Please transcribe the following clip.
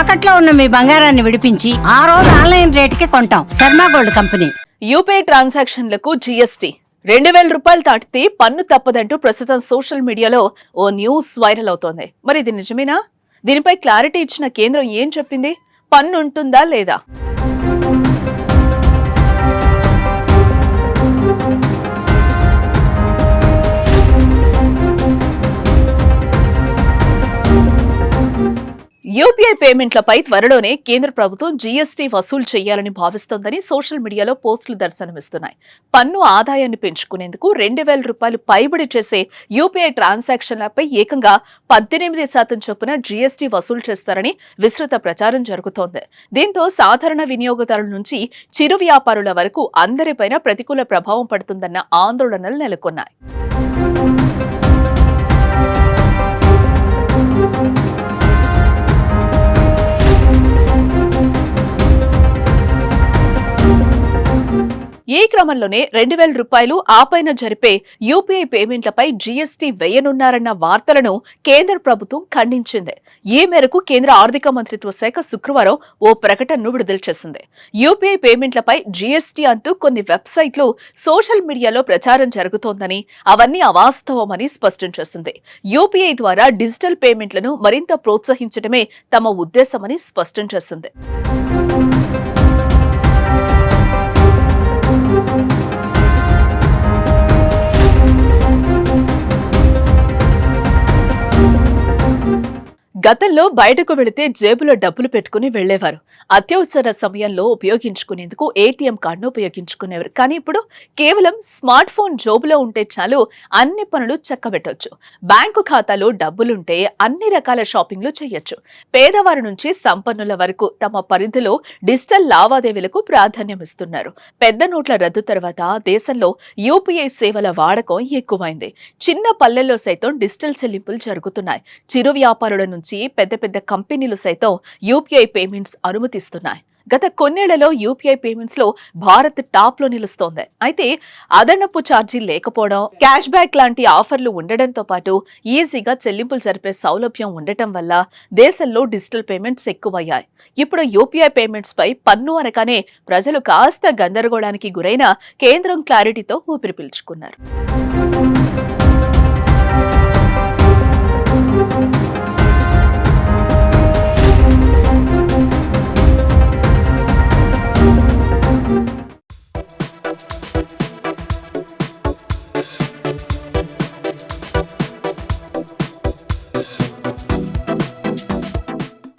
తాకట్లో ఉన్న మీ బంగారాన్ని విడిపించి ఆ రోజు ఆన్లైన్ రేటుకి కొంటాం. Sharma gold company. యూపీఐ ట్రాన్సాక్షన్లకు జీఎస్టీ. రెండు వేల రూపాయలు దాటితే పన్ను తప్పదంటూ ప్రస్తుతం సోషల్ మీడియాలో ఓ న్యూస్ వైరల్ అవుతోంది. మరి ఇది నిజమేనా? దీనిపై క్లారిటీ ఇచ్చిన కేంద్రం ఏం చెప్పింది? పన్ను ఉంటుందా లేదా? యూపీఐ పేమెంట్లపై త్వరలోనే కేంద్ర ప్రభుత్వం జీఎస్టీ వసూలు చేయాలని భావిస్తోందని సోషల్ మీడియాలో పోస్టులు దర్శనమిస్తున్నాయి. పన్ను ఆదాయాన్ని పెంచుకునేందుకు రెండు వేల రూపాయలు పైబడి చేసే యూపీఐ ట్రాన్సాక్షన్లపై ఏకంగా పద్దెనిమిది శాతం చొప్పున జీఎస్టీ వసూలు చేస్తారని విస్తృత ప్రచారం జరుగుతోంది. దీంతో సాధారణ వినియోగదారుల నుంచి చిరు వ్యాపారుల వరకు అందరిపైన ప్రతికూల ప్రభావం పడుతుందన్న ఆందోళనలు నెలకొన్నాయి. ఈ క్రమంలోనే రెండు వేల రూపాయలు ఆపైన జరిపే యూపీఐ పేమెంట్లపై జీఎస్టీ వేయనున్నారన్న వార్తలను కేంద్ర ప్రభుత్వం ఖండించింది. ఈ మేరకు కేంద్ర ఆర్థిక మంత్రిత్వ శాఖ శుక్రవారం ఓ ప్రకటనను విడుదల చేసింది. యూపీఐ పేమెంట్లపై జీఎస్టీ అంటూ కొన్ని వెబ్సైట్లు సోషల్ మీడియాలో ప్రచారం జరుగుతోందని అవన్నీ అవాస్తవమని స్పష్టం చేసింది. యూపీఐ ద్వారా డిజిటల్ పేమెంట్లను మరింత ప్రోత్సహించడమే తమ ఉద్దేశమని స్పష్టం చేసింది. గతంలో బయటకు వెళితే జేబులో డబ్బులు పెట్టుకుని వెళ్ళేవారు అత్యవసర సమయంలో ఉపయోగించుకునేందుకు ఏటీఎం కార్డును ఉపయోగించుకునేవారు. కానీ ఇప్పుడు కేవలం స్మార్ట్ ఫోన్ జోబులో ఉంటే చాలు అన్ని పనులు చక్కబెట్టవచ్చు బ్యాంకు ఖాతాలో డబ్బులుంటే అన్ని రకాల షాపింగ్లు చేయొచ్చు. పేదవారి నుంచి సంపన్నుల వరకు తమ పరిధిలో డిజిటల్ లావాదేవీలకు ప్రాధాన్యం ఇస్తున్నారు పెద్ద నోట్ల రద్దు తర్వాత దేశంలో యూపీఐ సేవల వాడకం ఎక్కువైంది. చిన్న పల్లెల్లో సైతం డిజిటల్ చెల్లింపులు జరుగుతున్నాయి. చిరు వ్యాపారుల నుంచి నుంచి పెద్ద పెద్ద కంపెనీలు సైతం యూపీఐ పేమెంట్స్ అనుమతిస్తున్నాయి. గత కొన్నేళ్ళలో యూపీఐ పేమెంట్స్లో భారత్ టాప్లో నిలుస్తోంది. అయితే అదనపు ఛార్జీలు లేకపోవడం క్యాష్ బ్యాక్ లాంటి ఆఫర్లు ఉండడంతో పాటు ఈజీగా చెల్లింపులు జరిపే సౌలభ్యం ఉండటం వల్ల దేశంలో డిజిటల్ పేమెంట్స్ ఎక్కువయ్యాయి. ఇప్పుడు యూపీఐ పేమెంట్స్ పై పన్ను అనగానే ప్రజలు కాస్త గందరగోళానికి గురైన కేంద్రం క్లారిటీతో ఊపిరి పీల్చుకున్నారు.